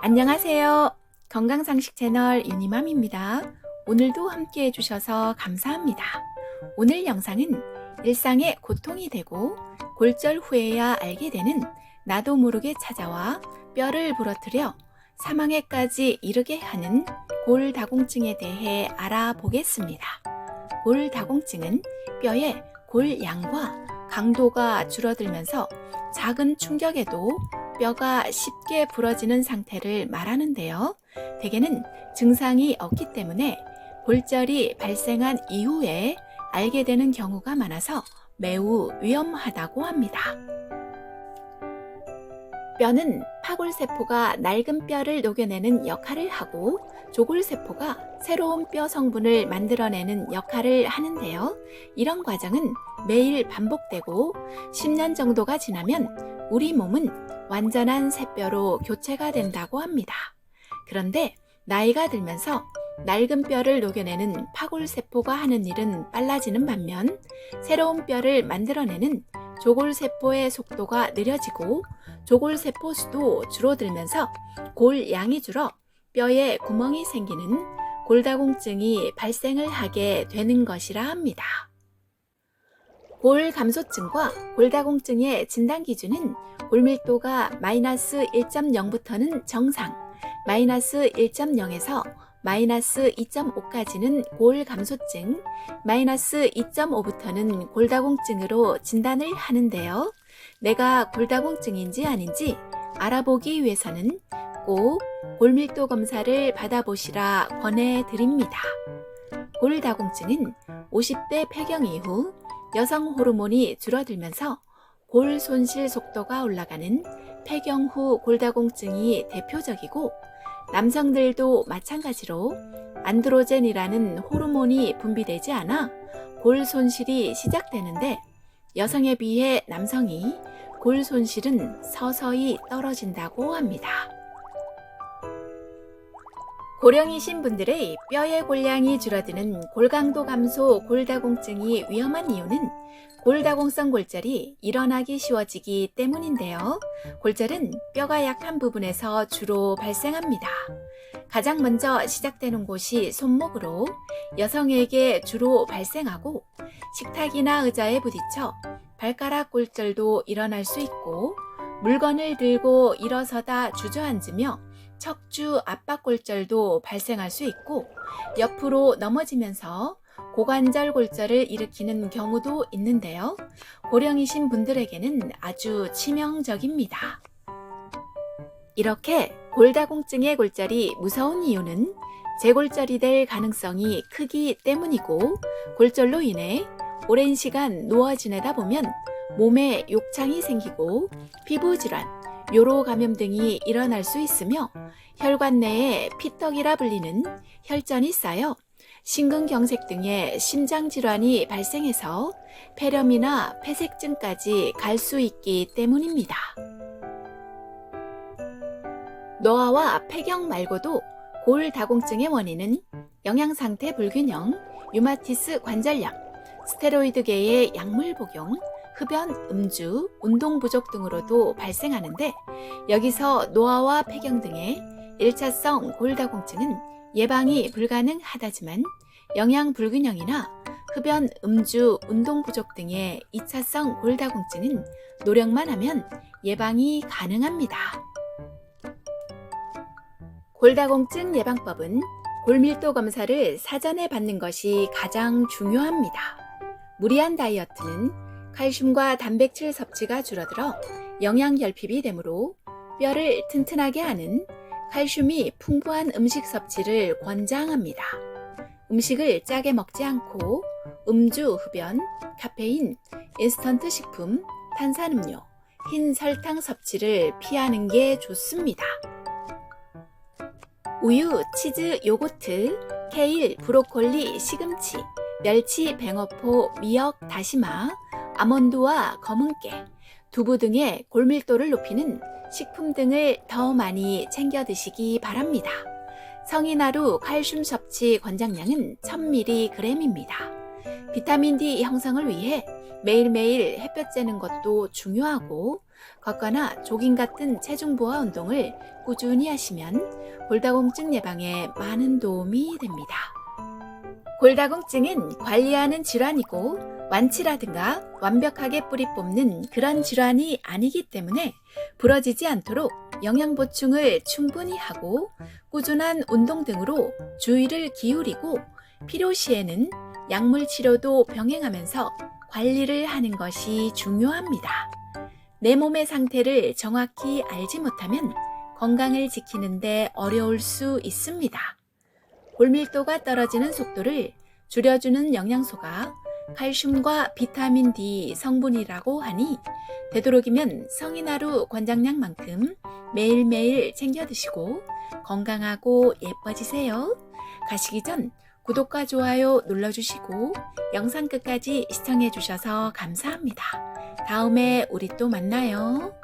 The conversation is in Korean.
안녕하세요. 건강상식 채널 유니맘입니다. 오늘도 함께 해주셔서 감사합니다. 오늘 영상은 일상에 고통이 되고 골절 후에야 알게 되는 나도 모르게 찾아와 뼈를 부러뜨려 사망에까지 이르게 하는 골다공증에 대해 알아보겠습니다. 골다공증은 뼈의 골양과 강도가 줄어들면서 작은 충격에도 뼈가 쉽게 부러지는 상태를 말하는데요. 대개는 증상이 없기 때문에 골절이 발생한 이후에 알게 되는 경우가 많아서 매우 위험하다고 합니다. 뼈는 파골세포가 낡은 뼈를 녹여내는 역할을 하고 조골세포가 새로운 뼈 성분을 만들어내는 역할을 하는데요. 이런 과정은 매일 반복되고 10년 정도가 지나면 우리 몸은 완전한 새뼈로 교체가 된다고 합니다. 그런데 나이가 들면서 낡은 뼈를 녹여내는 파골세포가 하는 일은 빨라지는 반면 새로운 뼈를 만들어내는 조골세포의 속도가 느려지고 조골세포 수도 줄어들면서 골 양이 줄어 뼈에 구멍이 생기는 골다공증이 발생을 하게 되는 것이라 합니다. 골 감소증과 골다공증의 진단 기준은 골밀도가 마이너스 1.0부터는 정상, 마이너스 1.0에서 마이너스 2.5까지는 골 감소증, 마이너스 2.5부터는 골다공증으로 진단을 하는데요. 내가 골다공증인지 아닌지 알아보기 위해서는 꼭 골밀도 검사를 받아보시라 권해드립니다. 골다공증은 50대 폐경 이후 여성 호르몬이 줄어들면서 골 손실 속도가 올라가는 폐경 후 골다공증이 대표적이고 남성들도 마찬가지로 안드로젠이라는 호르몬이 분비되지 않아 골 손실이 시작되는데 여성에 비해 남성이 골 손실은 서서히 떨어진다고 합니다. 고령이신 분들의 뼈의 골량이 줄어드는 골강도 감소 골다공증이 위험한 이유는 골다공성 골절이 일어나기 쉬워지기 때문인데요. 골절은 뼈가 약한 부분에서 주로 발생합니다. 가장 먼저 시작되는 곳이 손목으로 여성에게 주로 발생하고 식탁이나 의자에 부딪혀 발가락 골절도 일어날 수 있고 물건을 들고 일어서다 주저앉으며 척추 압박골절도 발생할 수 있고 옆으로 넘어지면서 고관절 골절을 일으키는 경우도 있는데요. 고령이신 분들에게는 아주 치명적입니다. 이렇게 골다공증의 골절이 무서운 이유는 재골절이 될 가능성이 크기 때문이고 골절로 인해 오랜 시간 누워 지내다 보면 몸에 욕창이 생기고 피부 질환, 요로 감염 등이 일어날 수 있으며 혈관 내에 피떡이라 불리는 혈전이 쌓여 심근경색 등의 심장 질환이 발생해서 폐렴이나 폐색증까지 갈 수 있기 때문입니다. 노화와 폐경 말고도 골다공증의 원인은 영양상태 불균형, 유마티스 관절염, 스테로이드계의 약물 복용, 흡연, 음주, 운동 부족 등으로도 발생하는데 여기서 노화와 폐경 등의 1차성 골다공증은 예방이 불가능하다지만 영양 불균형이나 흡연, 음주, 운동 부족 등의 2차성 골다공증은 노력만 하면 예방이 가능합니다. 골다공증 예방법은 골밀도 검사를 사전에 받는 것이 가장 중요합니다. 무리한 다이어트는 칼슘과 단백질 섭취가 줄어들어 영양 결핍이 되므로 뼈를 튼튼하게 하는 칼슘이 풍부한 음식 섭취를 권장합니다. 음식을 짜게 먹지 않고 음주, 흡연, 카페인, 인스턴트 식품, 탄산음료, 흰 설탕 섭취를 피하는 게 좋습니다. 우유, 치즈, 요거트, 케일, 브로콜리, 시금치, 멸치, 뱅어포, 미역, 다시마, 아몬드와 검은깨, 두부 등의 골밀도를 높이는 식품 등을 더 많이 챙겨 드시기 바랍니다. 성인 하루 칼슘 섭취 권장량은 1000mg입니다. 비타민 D 형성을 위해 매일매일 햇볕 쬐는 것도 중요하고 걷거나 조깅 같은 체중 부하 운동을 꾸준히 하시면 골다공증 예방에 많은 도움이 됩니다. 골다공증은 관리하는 질환이고 완치라든가 완벽하게 뿌리 뽑는 그런 질환이 아니기 때문에 부러지지 않도록 영양 보충을 충분히 하고 꾸준한 운동 등으로 주의를 기울이고 필요시에는 약물 치료도 병행하면서 관리를 하는 것이 중요합니다. 내 몸의 상태를 정확히 알지 못하면 건강을 지키는데 어려울 수 있습니다. 골밀도가 떨어지는 속도를 줄여주는 영양소가 칼슘과 비타민 D 성분이라고 하니 되도록이면 성인 하루 권장량만큼 매일매일 챙겨 드시고 건강하고 예뻐지세요. 가시기 전 구독과 좋아요 눌러주시고 영상 끝까지 시청해 주셔서 감사합니다. 다음에 우리 또 만나요.